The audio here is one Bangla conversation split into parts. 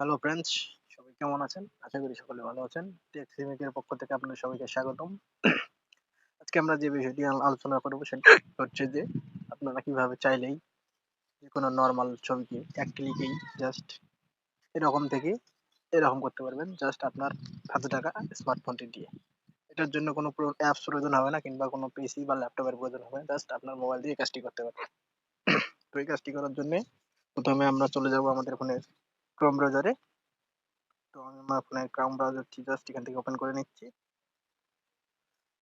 হ্যালো ফ্রেন্ডস সবাই কেমন আছেন? আশা করি সকলে ভালো আছেন। টেক সিমিকের পক্ষ থেকে আপনাদের সবাইকে স্বাগতম। আজকে আমরা যে বিষয়টি আলোচনা করব সেটা হচ্ছে যে, আপনারা কীভাবে চাইলেই যে কোনো নর্মাল ছবিকে এক ক্লিকেই জাস্ট এরকম থেকে এরকম করতে পারবেন জাস্ট আপনার হাতে টাকা স্মার্টফোনটি দিয়ে। এটার জন্য কোনো অ্যাপস প্রয়োজন হবে না, কিংবা কোনো পিসি বা ল্যাপটপের প্রয়োজন হবে জাস্ট আপনার মোবাইল দিয়ে কাজটি করতে পারবেন। তো এই কাজটি করার জন্য প্রথমে আমরা চলে যাব আমাদের ফোনের ক্রোম ব্রাউজারে তো আমি আমার ফোনে ক্রাউন ব্রাউজারটি জাস্ট এখান থেকে ওপেন করে নিচ্ছি।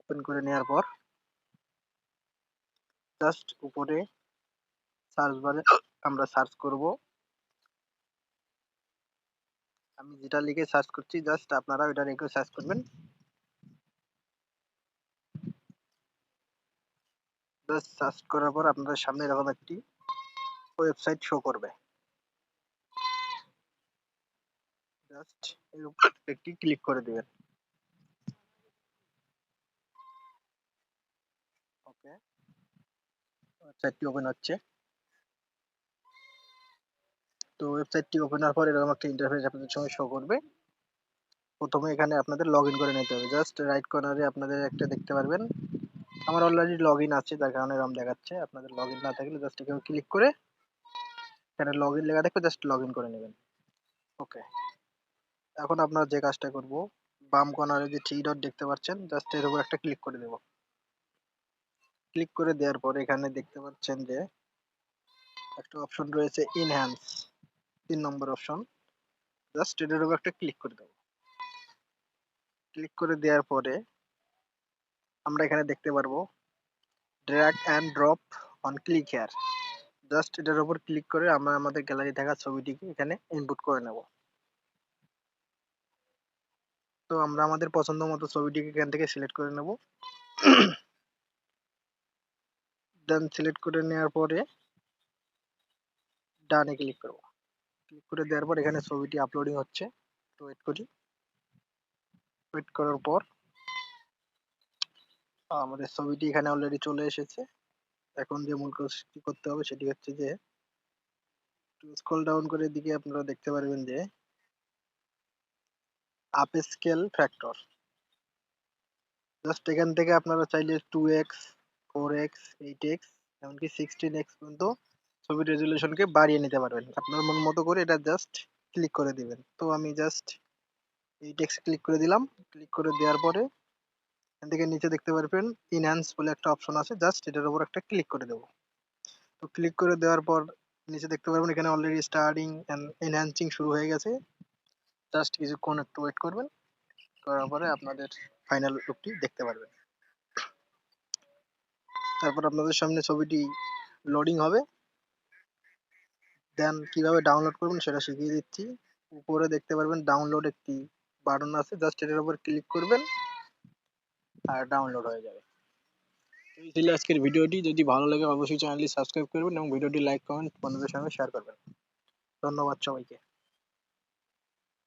ওপেন করে নেওয়ার পর জাস্ট উপরে সার্চ বারে আমরা সার্চ করব। আমি যেটা লিখে সার্চ করছি জাস্ট আপনারা ওটা লিখে সার্চ করবেন। জাস্ট সার্চ করার পর আপনাদের সামনে এরকম একটি ওয়েবসাইট শো করবে। জাস্ট এর উপর একটি ক্লিক করে দিবেন। ওকে ওয়েবসাইটটি ওপেন হচ্ছে। তো ওয়েবসাইটটি ওপেন হওয়ার পর এরকম একটা ইন্টারফেস আপনাদের সঙ্গে শো করবে। প্রথমে এখানে আপনাদের লগ করে নিতে হবে। জাস্ট রাইট কর্নারে আপনাদের একটা দেখতে পারবেন। আমার অলরেডি লগ আছে, যার কারণে এরকম দেখাচ্ছে। আপনাদের লগ না থাকলে জাস্ট এখানে ক্লিক করে এখানে লগ লেখা দেখবে জাস্ট লগ করে নেবেন। ওকে এখন আপনার যে কাজটা করব, বাম কর্নারে যে থ্রি ডট দেখতে পাচ্ছেন জাস্ট এর উপর একটা ক্লিক করে দেব। ক্লিক করে দেওয়ার পর এখানে দেখতে পাচ্ছেন যে একটা অপশন রয়েছে ইনহ্যান্স তিন নম্বর অপশন জাস্ট এটার উপর একটা ক্লিক করে দেব। ক্লিক করে দেওয়ার পরে আমরা এখানে দেখতে পারব drag and drop on click here just এটার উপর ক্লিক করে আমরা আমাদের গ্যালারি থাকা ছবিটিকে এখানে ইনপুট করে নেব। তো আমরা আমাদের পছন্দ মতো ছবিটিকে এখান থেকে সিলেক্ট করে নেব। দেন সিলেক্ট করে নেওয়ার পরে ডানে ক্লিক করব। ক্লিক করে দেওয়ার পর এখানে ছবিটি আপলোডিং হচ্ছে। তো ওয়েট করি। ওয়েট করার পর আমাদের ছবিটি এখানে অলরেডি চলে এসেছে। এখন যে মূল কাজটি করতে হবে সেটি হচ্ছে যে স্ক্রল ডাউন করে দিকে আপনারা দেখতে পারবেন যে আপ স্কেল ফ্যাক্টর জাস্ট এখান থেকে আপনারা চাইলে two X four X eight X এমনকি সিক্সটিন এক্স পর্যন্ত ছবির রেজুলেশনকে বাড়িয়ে নিতে পারবেন। আপনার মন মতো করে এটা জাস্ট ক্লিক করে দিবেন। তো আমি জাস্ট এইট এক্স ক্লিক করে দিলাম। ক্লিক করে দেওয়ার পরে এখান থেকে নিচে দেখতে পারবেন ইনহ্যান্স বলে একটা অপশন আছে। জাস্ট এটার উপর একটা ক্লিক করে দেবো। তো ক্লিক করে দেওয়ার পর নিচে দেখতে পারবেন এখানে অলরেডি স্টার্টিং অ্যান্ড এনহ্যান্সিং শুরু হয়ে গেছে। জাস্ট কিছুক্ষণ একটু ওয়েট করবেন। করার পরে আপনাদের ফাইনাল লুকটি দেখতে পারবেন। তারপর আপনাদের সামনে ছবিটি লোডিং হবে। দেন কীভাবে ডাউনলোড করবেন সেটা শিখিয়ে দিচ্ছি। উপরে দেখতে পারবেন ডাউনলোড একটি বাটন আছে। জাস্ট এটার উপর ক্লিক করবেন আর ডাউনলোড হয়ে যাবে। এই ছিল আজকের ভিডিওটি। যদি ভালো লাগে অবশ্যই চ্যানেলটি সাবস্ক্রাইব করবেন এবং ভিডিওটি লাইক কমেন্ট বন্ধুদের সঙ্গে শেয়ার করবেন। ধন্যবাদ সবাইকে।